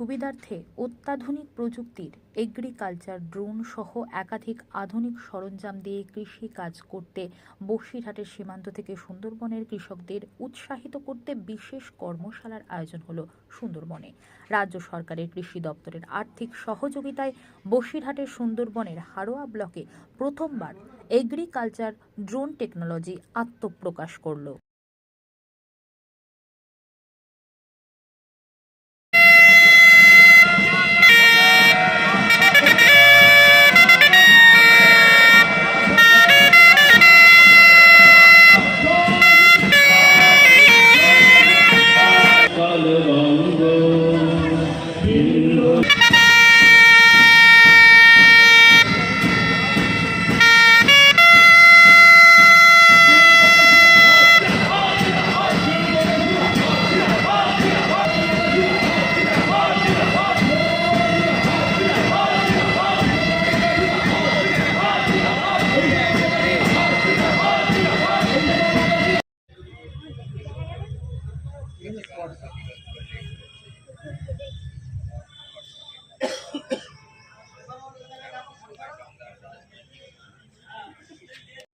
সুবিধার্থে অত্যাধুনিক প্রযুক্তির এগ্রিকালচার ড্রোন সহ একাধিক আধুনিক সরঞ্জাম দিয়ে কৃষি কাজ করতে বসিরহাটের সীমান্ত থেকে সুন্দরবনের কৃষকদের উৎসাহিত করতে বিশেষ কর্মশালার আয়োজন হলো সুন্দরবনে। রাজ্য সরকারের কৃষি দপ্তরের আর্থিক সহযোগিতায় বসিরহাটের সুন্দরবনের হারোয়া ব্লকে প্রথমবার এগ্রিকালচার ড্রোন টেকনোলজি আত্মপ্রকাশ করল।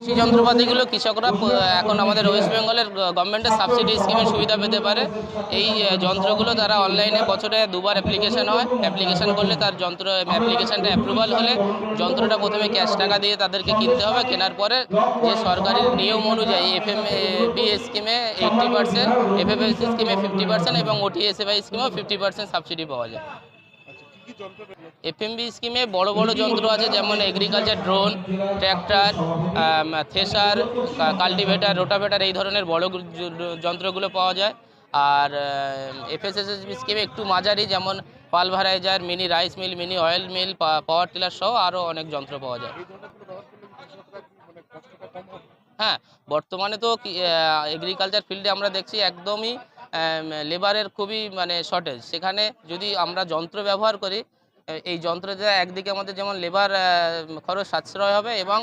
কৃষি যন্ত্রপাতিগুলো কৃষকরা এখন আমাদের ওয়েস্ট বেঙ্গলের গভর্নমেন্টের সাবসিডি স্কিমের সুবিধা পেতে পারে। এই যন্ত্রগুলো তারা অনলাইনে বছরে দুবার অ্যাপ্লিকেশন হয়। অ্যাপ্লিকেশন করলে তার যন্ত্র অ্যাপ্লিকেশনটা অ্যাপ্রুভাল হলে যন্ত্রটা প্রথমে ক্যাশ টাকা দিয়ে তাদেরকে কিনতে হবে। কেনার পরে যে সরকারি নিয়ম অনুযায়ী এফ এম বি স্কিমে এইটটি পার্সেন্ট এফ এফ স্কিমে ফিফটি পার্সেন্ট এবং ওটিএসএফআই স্কিমেও ফিফটি পার্সেন্ট সাবসিডি পাওয়া যায়। এফএমবি স্কিমে বড় বড় যন্ত্র আছে যেমন agriculture drone tractor thresher cultivator rotavator এই ধরনের বড় যন্ত্রগুলো পাওয়া যায়। আর এফএসএসএসবি স্কিমে একটু মাঝারি যেমন pulveriser mini rice mill mini oil mill power tiller সহ আরও অনেক যন্ত্র পাওয়া যায়। হ্যাঁ বর্তমানে তো এগ্রিকালচার ফিল্ডে আমরা দেখছি একদমই লেবারের খুবই মানে শর্টেজ সেখানে যদি আমরা যন্ত্র ব্যবহার করি এই যন্ত্র যন্ত্রতে একদিকে আমাদের যেমন লেবার খরচ সাশ্রয় হবে এবং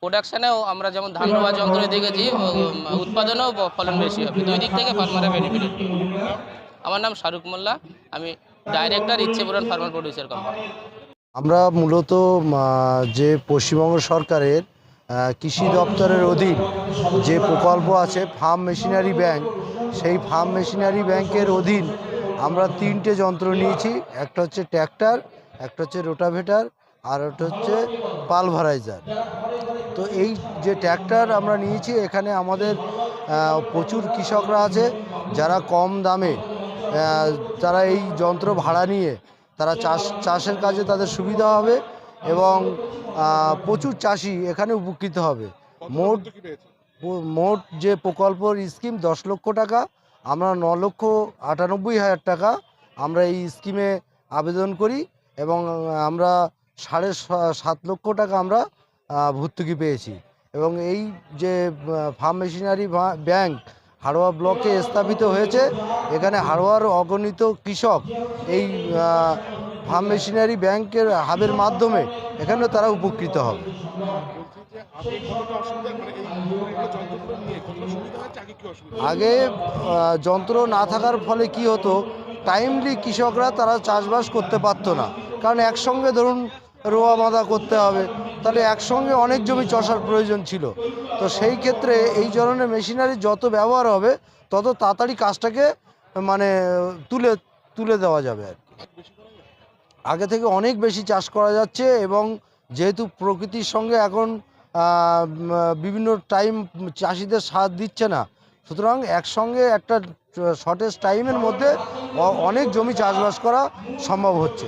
প্রোডাকশানেও আমরা যেমন ধান রোয়া যন্ত্র দেখেছি উৎপাদনেও ফলন বেশি হবে। দুই দিক থেকে ফার্মারে বেনিফিট আমার নাম শাহরুখ মোল্লা, আমি ডাইরেক্টর ইচ্ছে পুরান ফার্মার প্রডিউসার কোম্পানি আমরা মূলত যে পশ্চিমবঙ্গ সরকারের কৃষি দপ্তরের অধীন যে প্রকল্প আছে, ফার্ম মেশিনারি ব্যাংক, সেই ফার্ম মেশিনারি ব্যাংকের অধীন আমরা তিনটে যন্ত্র নিয়েছি। একটা হচ্ছে ট্র্যাক্টর, একটা হচ্ছে রোটাভেটার, আর একটা হচ্ছে পালভারাইজার। তো এই যে ট্র্যাক্টর আমরা নিয়েছি, এখানে আমাদের প্রচুর কৃষকরা আছে, যারা কম দামে তারা এই যন্ত্র ভাড়া নিয়ে তারা চাষ, চাষের কাজে তাদের সুবিধা হবে। এবং প্রচুর চাষি এখানে উপকৃত হবে। মোট মোট যে প্রকল্পর স্কিম দশ লক্ষ টাকা আমরা ন লক্ষ আটানব্বই হাজার টাকা আমরা এই স্কিমে আবেদন করি এবং আমরা সাড়ে সাত লক্ষ টাকা আমরা ভর্তুকি পেয়েছি। এবং এই যে ফার্ম মেশিনারি ব্যাংক হাড়োয়া ব্লকে স্থাপিত হয়েছে এখানে হাড়োয়ার অগণিত কৃষক এই ফার্ম মেশিনারি ব্যাংকের হাবের মাধ্যমে এখানে তারা উপকৃত হবে। আগে যন্ত্র না থাকার ফলে কি হতো টাইমলি কৃষকরা তারা চাষবাস করতে পারতো না। কারণ একসঙ্গে ধরুন রোয়া বাঁধা করতে হবে, তাহলে একসঙ্গে অনেক জমি চষার প্রয়োজন ছিল। তো সেই ক্ষেত্রে এই ধরনের মেশিনারি যত ব্যবহার হবে, তত তাড়াতাড়ি কাজটাকে মানে তুলে তুলে দেওয়া যাবে আর আগে থেকে অনেক বেশি চাষ করা যাচ্ছে এবং যেহেতু প্রকৃতির সঙ্গে এখন বিভিন্ন টাইম চাষিদের সাথ দিচ্ছে না। সুতরাং একসঙ্গে একটা শর্টেজ টাইমের মধ্যে অনেক জমি চাষবাস করা সম্ভব হচ্ছে।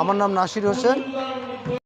আমার নাম নাসির হোসেন।